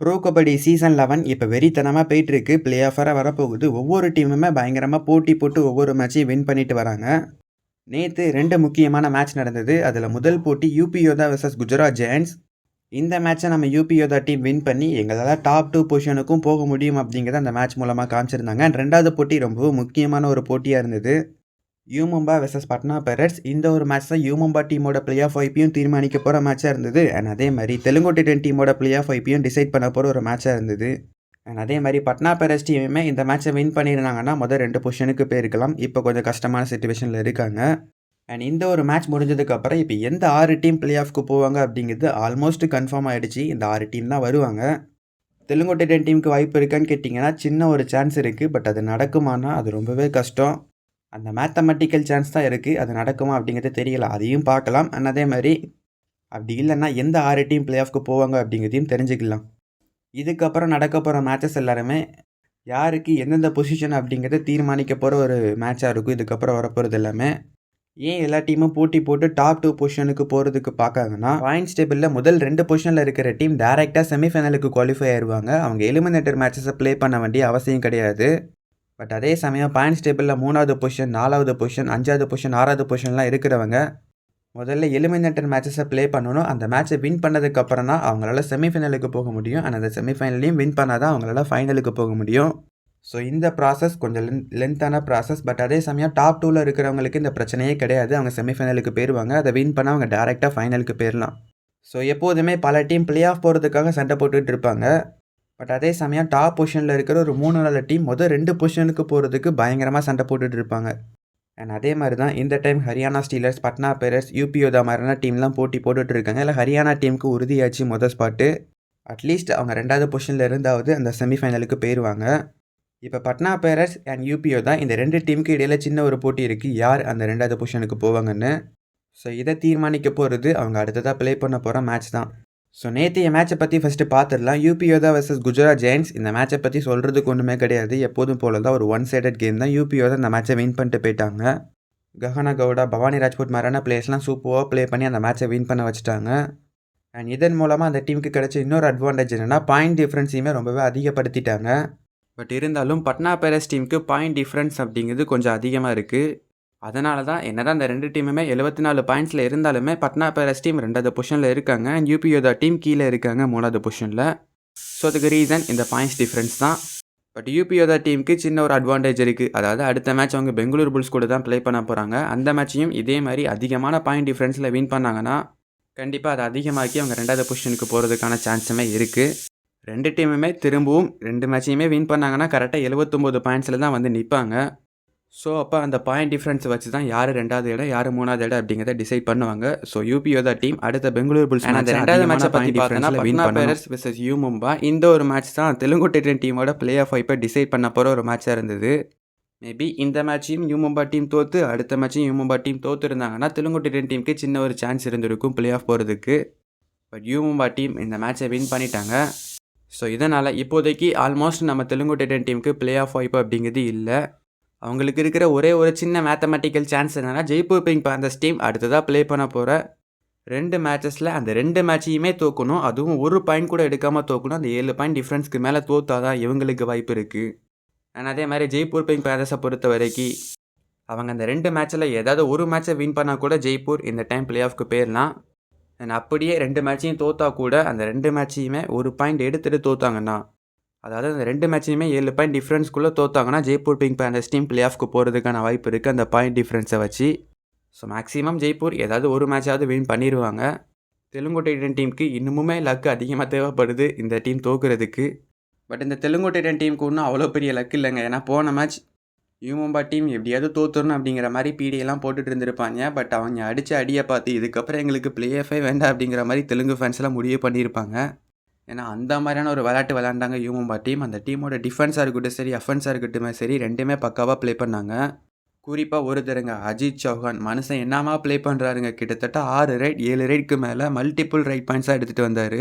Bro kabaddi season eleven இப்போ வெறித்தனமாக போயிட்டுருக்கு. பிளே ஆஃபராக வரப்போகுது. ஒவ்வொரு டீமுமே பயங்கரமாக போட்டி போட்டு ஒவ்வொரு மேட்சையும் வின் பண்ணிட்டு வராங்க. நேற்று ரெண்டு முக்கியமான மேட்ச் நடந்தது. அதில் முதல் போட்டி யூபி யோதா குஜராத் ஜெயண்ட்ஸ் இந்த மேட்சை நம்ம யூபி யோதா டீம் வின் பண்ணி எங்களால் டாப் டூ பொசிஷனுக்கும் போக முடியும் அப்படிங்கிறத அந்த மேட்ச் மூலமாக காமிச்சிருந்தாங்க. ரெண்டாவது போட்டி ரொம்பவும் முக்கியமான ஒரு போட்டியாக இருந்தது. யூமும்பா வெர்சஸ் பட்னா பெரட்ஸ் இந்த ஒரு மேட்ச் தான் யூமும்பா டீமோட பிளே ஆஃப் ஐபியும் தீர்மானிக்க போகிற மேட்சாக இருந்தது. அண்ட் அதே மாதிரி தெலுங்கு டென் டீமோட பிளே ஆஃப் ஐபியும் டிசைட் பண்ண போகிற ஒரு மேட்சாக இருந்தது. அண்ட் அதே மாதிரி பட்னா பெரஸ் டீமுமே இந்த மேட்ச்சை வின் பண்ணியிருந்தாங்கன்னா முதல் ரெண்டு பொசிஷனுக்கு போயிருக்கலாம். இப்போ கொஞ்சம் கஷ்டமான சுச்சுவேஷனில் இருக்காங்க. அண்ட் இந்த ஒரு மேட்ச் முடிஞ்சதுக்கப்புறம் இப்போ எந்த ஆறு டீம் பிளே ஆஃப்க்கு போவாங்க அப்படிங்கிறது ஆல்மோஸ்ட் கன்ஃபார்ம் ஆகிடுச்சு இந்த ஆறு டீம் தான் வருவாங்க. தெலுங்கு டென் டீமுக்கு வாய்ப்பு இருக்கான்னு கேட்டிங்கன்னா சின்ன ஒரு சான்ஸ் இருக்குது பட் அது நடக்குமானா அது ரொம்பவே கஷ்டம். அந்த மேத்தமெட்டிக்கல் சான்ஸ் தான் இருக்குது அது நடக்குமா அப்படிங்கிறது தெரியல. அதையும் பார்க்கலாம். அண்ட் அதே மாதிரி அப்படி இல்லைன்னா எந்த ஆறு டீம் பிளே ஆஃப்க்கு போவாங்க அப்படிங்கிறதையும் தெரிஞ்சுக்கலாம். இதுக்கப்புறம் நடக்க போகிற மேட்சஸ் எல்லாருமே யாருக்கு எந்தெந்த பொசிஷன் அப்படிங்கிறத தீர்மானிக்க போகிற ஒரு மேட்சாக இருக்கும். இதுக்கப்புறம் வரப்போகிறது எல்லாமே. ஏன் எல்லா டீமும் போட்டி போட்டு டாப் டூ பொசிஷனுக்கு போகிறதுக்கு பார்க்காங்கன்னா பாயிண்ட்ஸ் டேபிளில் முதல் ரெண்டு பொசிஷனில் இருக்கிற டீம் டேரெக்டாக செமிஃபைனலுக்கு குவாலிஃபை ஆயிடுவாங்க அவங்க எலிமினேட்டர் மேட்சஸை ப்ளே பண்ண வேண்டிய அவசியம் கிடையாது. பட் அதே சமயம் பாயிண்ட்ஸ் டேபிளில் மூணாவது பொசிஷன் நாலாவது பொசிஷன் அஞ்சாவது பொசிஷன் ஆறாவது பொசிஷன்லாம் இருக்கிறவங்க முதல்ல எலிமினேட்டர் மேட்சஸை ப்ளே பண்ணணும். அந்த மேட்சை வின் பண்ணதுக்கப்புறம் தான் அவங்களால செமிஃபைனலுக்கு போக முடியும். அண்ட் அந்த செமிஃபைனலையும் வின் பண்ணால் தான் அவங்களால ஃபைனலுக்கு போக முடியும். ஸோ இந்த ப்ராசஸ் கொஞ்சம் லென் லென்த்தான ப்ராசஸ் பட் அதே சமயம் டாப் டூவில் இருக்கிறவங்களுக்கு இந்த பிரச்சனையே கிடையாது. அவங்க செமிஃபைனலுக்கு போயிடுவாங்க அதை வின் பண்ணால் அவங்க டேரெக்டாக ஃபைனலுக்கு போயிடலாம் ஸோ எப்போதுமே பல டீம் பிளே ஆஃப் போகிறதுக்காக சண்டை போட்டுட்டு இருப்பாங்க. பட் அதே சமயம் டாப் பொசிஷனில் இருக்கிற ஒரு மூணு நாலு டீம் மொதல் ரெண்டு பொசிஷனுக்கு போகிறதுக்கு பயங்கரமாக சண்டை போட்டுட்டு இருப்பாங்க. அண்ட் அதே மாதிரி தான் இந்த time Haryana steelers Patna pirates UP Yoddha மாதிரியான டீம்லாம் போட்டி போட்டுட்டு இருக்காங்க. இல்லை ஹரியானா டீமுக்கு உறுதியாச்சு மொதல் ஸ்பாட்டு அட்லீஸ்ட் அவங்க ரெண்டாவது பொசிஷனில் இருந்தாவது அந்த செமிஃபைனலுக்கு போயிடுவாங்க இப்போ பட்னா பேரர்ஸ் அண்ட் யூபியோ தான் இந்த ரெண்டு டீமுக்கு இடையில சின்ன ஒரு போட்டி இருக்குது யார் அந்த ரெண்டாவது பொசிஷனுக்கு போவாங்கன்னு? ஸோ இதை தீர்மானிக்க போகிறது அவங்க அடுத்ததாக ப்ளே பண்ண போகிற மேட்ச் தான். ஸோ நேற்றைய மேட்சை பற்றி ஃபஸ்ட்டு பார்த்துடலாம் யூபியோதா வர்சஸ் குஜராத் ஜெயின்ஸ் இந்த மேட்சை பற்றி சொல்கிறதுக்கு ஒன்றுமே கிடையாது. எப்போதும் போல தான் ஒரு ஒன் சைடட் கேம் தான் யூபியோதா தான் இந்த மேட்சை வின் பண்ணிட்டு போயிட்டாங்க. கஹனா கவுடா பவானி ராஜ்புட் மாதிரியான பிளேஸ்லாம் சூப்பராக ப்ளே பண்ணி அந்த மேட்சை வின் பண்ண வச்சுட்டாங்க. அண்ட் இதன் மூலமாக அந்த டீமுக்கு கிடைச்ச இன்னொரு அட்வான்டேஜ் என்னென்னா பாயிண்ட் டிஃப்ரென்ஸையுமே ரொம்பவே அதிகப்படுத்திட்டாங்க. பட் இருந்தாலும் பட்னா பேரஸ் டீமுக்கு பாயிண்ட் டிஃப்ரென்ஸ் அப்படிங்கிறது கொஞ்சம் அதிகமாக இருக்குது அதனால தான் என்னதான் இந்த ரெண்டு டீமுமே எழுபத்தி நாலு பாயிண்ட்ஸில் இருந்தாலுமே பட்னா பேரஸ் டீம் ரெண்டாவது பொசிஷனில் இருக்காங்க. அண்ட் யூபியோதா டீம் கீழே இருக்காங்க மூணாவது பொசிஷனில் ஸோ அதுக்கு ரீசன் இந்த பாயிண்ட்ஸ் டிஃப்ரென்ஸ் தான். பட் யூபியோதா டீமுக்கு சின்ன ஒரு அட்வான்டேஜ் இருக்குது அதாவது அடுத்த மேட்ச் அவங்க பெங்களூர் புல்ஸ் கூட தான் ப்ளே பண்ண போகிறாங்க அந்த மேட்சையும் இதே மாதிரி அதிகமான பாயிண்ட் டிஃப்ரென்ஸில் வின் பண்ணாங்கன்னா கண்டிப்பாக அதை அதிகமாக்கி அவங்க ரெண்டாவது பொசிஷனுக்கு போகிறதுக்கான சான்ஸுமே இருக்குது ரெண்டு டீமுமே திரும்பவும் ரெண்டு மேட்சையுமே வின் பண்ணாங்கன்னா கரெக்டாக எழுபத்தொம்போது பாயிண்ட்ஸில் தான் வந்து நிற்பாங்க ஸோ அப்போ அந்த பாயிண்ட் டிஃப்ரென்ஸ் வச்சு தான் யார் ரெண்டாவது இடம் யார் மூணாவது இடம் அப்படிங்கிறத டிசைட் பண்ணுவாங்க. ஸோ யூபியோதா டீம் அடுத்த பெங்களூர் புல்ஸ் அந்த ரெண்டாவது மேட்சை பற்றி பார்த்தோன்னா win pirates versus U Mumba இந்த ஒரு மேட்ச் தான் தெலுங்கு டெட்டன் டீமோட பிளே ஆஃப் இப்போ டிசைட் பண்ண போகிற ஒரு மேட்சாக இருந்தது. மேபி இந்த மேட்சையும் யூ மும்பா டீம் தோற்று அடுத்த மேட்சையும் யூ மும்பா டீம் தோற்று இருந்தாங்கன்னா தெலுங்கு டெட்டன் டீமுக்கு சின்ன ஒரு சான்ஸ் இருந்திருக்கும் பிளே ஆஃப் போகிறதுக்கு பட் யூ மும்பா டீம் இந்த மேட்சை வின் பண்ணிட்டாங்க. ஸோ இதனால் இப்போதைக்கு ஆல்மோஸ்ட் நம்ம தெலுங்கு டெட்டன் டீமுக்கு பிளே ஆஃப் வாய்ப்பு அப்படிங்கிறது இல்லை. அவங்களுக்கு இருக்கிற ஒரே ஒரு சின்ன மேத்தமெட்டிக்கல் சான்ஸ் என்னென்னா ஜெய்ப்பூர் பிங் பேந்தர்ஸ் டீம் அடுத்ததாக ப்ளே பண்ண போகிற ரெண்டு மேட்சஸில் அந்த ரெண்டு மேட்சையுமே தோக்கணும். அதுவும் ஒரு பாயிண்ட் கூட எடுக்காமல் தோக்கணும். அந்த ஏழு பாயிண்ட் டிஃப்ரென்ஸ்க்கு மேலே தோத்தா தான் இவங்களுக்கு வாய்ப்பு இருக்குது அண்ட் அதே மாதிரி ஜெய்ப்பூர் பிங் பேந்தர்ஸை பொறுத்த வரைக்கும் அவங்க அந்த ரெண்டு மேட்ச்சில் ஏதாவது ஒரு மேட்சை வின் பண்ணால் கூட ஜெய்ப்பூர் இந்த டைம் பிளே ஆஃப்க்கு போயிடலாம் அண்ட் அப்படியே ரெண்டு மேட்சையும் தோத்தா கூட அந்த ரெண்டு மேட்சையுமே ஒரு பாயிண்ட் எடுத்துகிட்டு தோத்தாங்கன்னா அதாவது அந்த ரெண்டு மேட்சையுமே ஏழு பாயிண்ட் டிஃப்ரென்ஸ்குள்ளே தோத்தாங்கன்னா Jaipur pink panthers team play ஆஃப்க்கு போகிறதுக்கான வாய்ப்பு இருக்குது அந்த பாயிண்ட் டிஃப்ரென்ஸை வச்சு. ஸோ மேக்ஸிமம் ஜெய்ப்பூர் ஏதாவது ஒரு மேட்சாவது வின் பண்ணிடுவாங்க தெலுங்கு டைட்டன் டீமுக்கு இன்னுமுமே லக்கு அதிகமாக தேவைப்படுது இந்த டீம் தோக்குறதுக்கு. பட் இந்த தெலுங்கு டைட்டன் டீமுக்கு ஒன்றும் அவ்வளோ பெரிய லக் இல்லைங்க. ஏன்னா போன மேட்ச் யூமும்பா டீம் எப்படியாவது தோத்துடணும் அப்படிங்கிற மாதிரி பீடியெல்லாம் போட்டுட்டு இருந்திருப்பாங்க. பட் அவங்க அடித்த அடியை பார்த்து இதுக்கப்புறம் எங்களுக்கு பிளே ஆஃபே வேண்டாம் அப்படிங்கிற மாதிரி தெலுங்கு ஃபேன்ஸ்லாம் முடிவு பண்ணியிருப்பாங்க. ஏன்னா அந்த மாதிரியான ஒரு விளையாட்டு விளாண்டாங்க யூமும்பா டீம். அந்த டீமோட டிஃபென்ஸாக இருக்கட்டும் சரி அஃபென்ஸாக இருக்கட்டும் சரி ரெண்டுமே பக்காவாக ப்ளே பண்ணாங்க. குறிப்பாக ஒருத்தருங்க அஜித் சௌஹான் மனுஷன் என்னமா ப்ளே பண்ணுறாருங்க கிட்டத்தட்ட ஆறு ரைட் ஏழு ரைட்க்கு மேலே மல்டிபிள் ரைட் பாயிண்ட்ஸாக எடுத்துகிட்டு வந்தார்.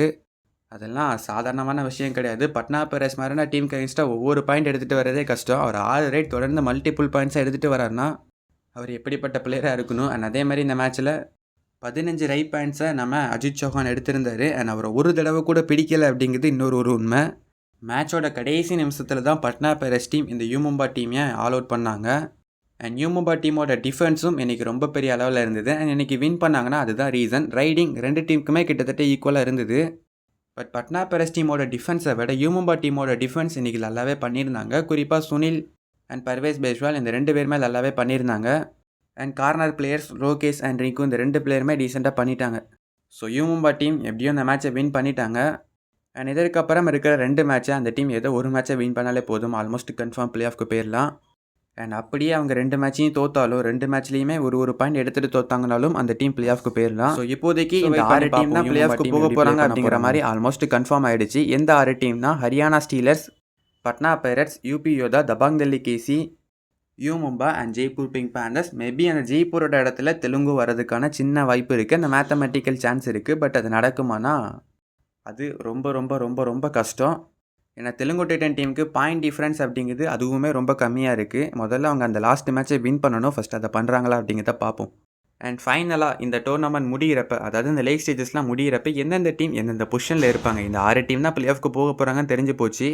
அதெல்லாம் சாதாரணமான விஷயம் கிடையாது. பட்னா பெரஸ் மாதிரினா டீம் அகேன்ஸ்டாக ஒவ்வொரு பாயிண்ட் எடுத்துகிட்டு வரதே கஷ்டம். அவர் ஆறு ரைட் தொடர்ந்து மல்டிபிள் பாயிண்ட்ஸாக எடுத்துகிட்டு வராருன்னா அவர் எப்படிப்பட்ட பிளேயராக இருக்கணும்? அண்ட் அதே மாதிரி இந்த மேட்ச்சில் பதினஞ்சு ரைட் பாயிண்ட்ஸை நம்ம அஜித் சௌஹான் எடுத்திருந்தார். அண்ட் அவரை ஒரு தடவை கூட பிடிக்கலை அப்படிங்கிறது இன்னொரு ஒரு உண்மை. மேட்சோட கடைசி நிமிஷத்தில் தான் பட்னா பேரஸ் டீம் இந்த யூமும்பா டீமையை ஆல் அவுட் பண்ணாங்க. அண்ட் யூமும்பா டீமோட டிஃபென்ஸும் இன்றைக்கி ரொம்ப பெரிய அளவில் இருந்தது. அண்ட் இன்றைக்கி வின் பண்ணாங்கன்னா அதுதான் ரீசன் ரைடிங் ரெண்டு டீமுக்குமே கிட்டத்தட்ட ஈக்குவலாக இருந்தது. பட் பட்னா பேரஸ் டீமோட டிஃபென்ஸை விட யூமும்பா டீமோட டிஃபென்ஸ் இன்றைக்கி நல்லாவே பண்ணியிருந்தாங்க. குறிப்பாக சுனில் அண்ட் பர்வேஸ் பேஸ்வால் இந்த ரெண்டு பேருமே நல்லாவே பண்ணியிருந்தாங்க. And corner players Lokesh and Rinku இந்த ரெண்டு பிளேயருமே டீசெண்டாக பண்ணிட்டாங்க. ஸோ யூமும்பா டீம் எப்படியோ இந்த மேட்சை வின் பண்ணிட்டாங்க. அண்ட் இதற்கப்புறம் இருக்கிற ரெண்டு மேட்ச்சை அந்த டீம் ஏதோ ஒரு மேட்சை வின் பண்ணாலே போதும். ஆல்மோஸ்ட் கன்ஃபார்ம் பிளே ஆஃப்க்கு போயிடலாம் அண்ட் அப்படியே அவங்க ரெண்டு மேட்சையும் தோத்தாலும் ரெண்டு மேட்ச்லேயுமே ஒரு ஒரு பாயிண்ட் எடுத்துகிட்டு தோத்தாங்கனாலும் அந்த டீம் பிளே ஆஃப்க்கு போயிடலாம் ஸோ இப்போதைக்கு இந்த ஆறு டீம் தான் பிளே ஆஃப்க்கு போக போகிறாங்க அப்படிங்கிற மாதிரி ஆல்மோஸ்ட் கன்ஃபார்ம் ஆயிடுச்சு. எந்த ஆறு டீம்னா Haryana steelers Patna pirates UP Yoddha Dabang Delhi KC U Mumba and Jaipur pink panthers maybe அந்த ஜெய்ப்பூரோட இடத்துல தெலுங்கு வரதுக்கான சின்ன வாய்ப்பு இருக்குது அந்த மேத்தமெட்டிக்கல் சான்ஸ் இருக்குது பட் அது நடக்குமானா? அது ரொம்ப ரொம்ப ரொம்ப ரொம்ப கஷ்டம். ஏன்னா தெலுங்கு டைட்டன் டீமுக்கு பாயிண்ட் டிஃப்ரென்ஸ் அப்படிங்கிறது அதுவுமே ரொம்ப கம்மியாக இருக்குது முதல்ல அவங்க அந்த லாஸ்ட் மேட்ச்சை வின் பண்ணணும். ஃபஸ்ட் அதை பண்ணுறாங்களா அப்படிங்கிறத பார்ப்போம். அண்ட் ஃபைனலாக இந்த டோர்னமெண்ட் முடிகிறப்ப அதாவது இந்த லேக் ஸ்டேஜஸ்லாம் முடிகிறப்ப எந்தெந்த டீம் எந்தெந்த பொசிஷனில் இருப்பாங்க? இந்த ஆறு டீம் தான் பிளே ஆஃப்க்கு போக போகிறாங்கன்னு தெரிஞ்சு போச்சு.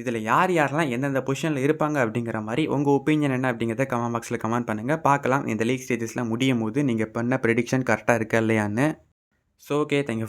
இதில் யார் யாரெல்லாம் எந்தெந்த பொசிஷனில் இருப்பாங்க அப்படிங்கிற மாதிரி உங்கள் ஒப்பீனியன் என்ன அப்படிங்கிறத கமெண்ட் பாக்ஸில் கமெண்ட் பண்ணுங்கள் பார்க்கலாம். இந்த லீக் ஸ்டேஜஸ்லாம் முடியும் போது நீங்கள் பண்ண ப்ரெடிக்ஷன் கரெக்டாக இருக்கா இல்லையான்னு. So okay thank you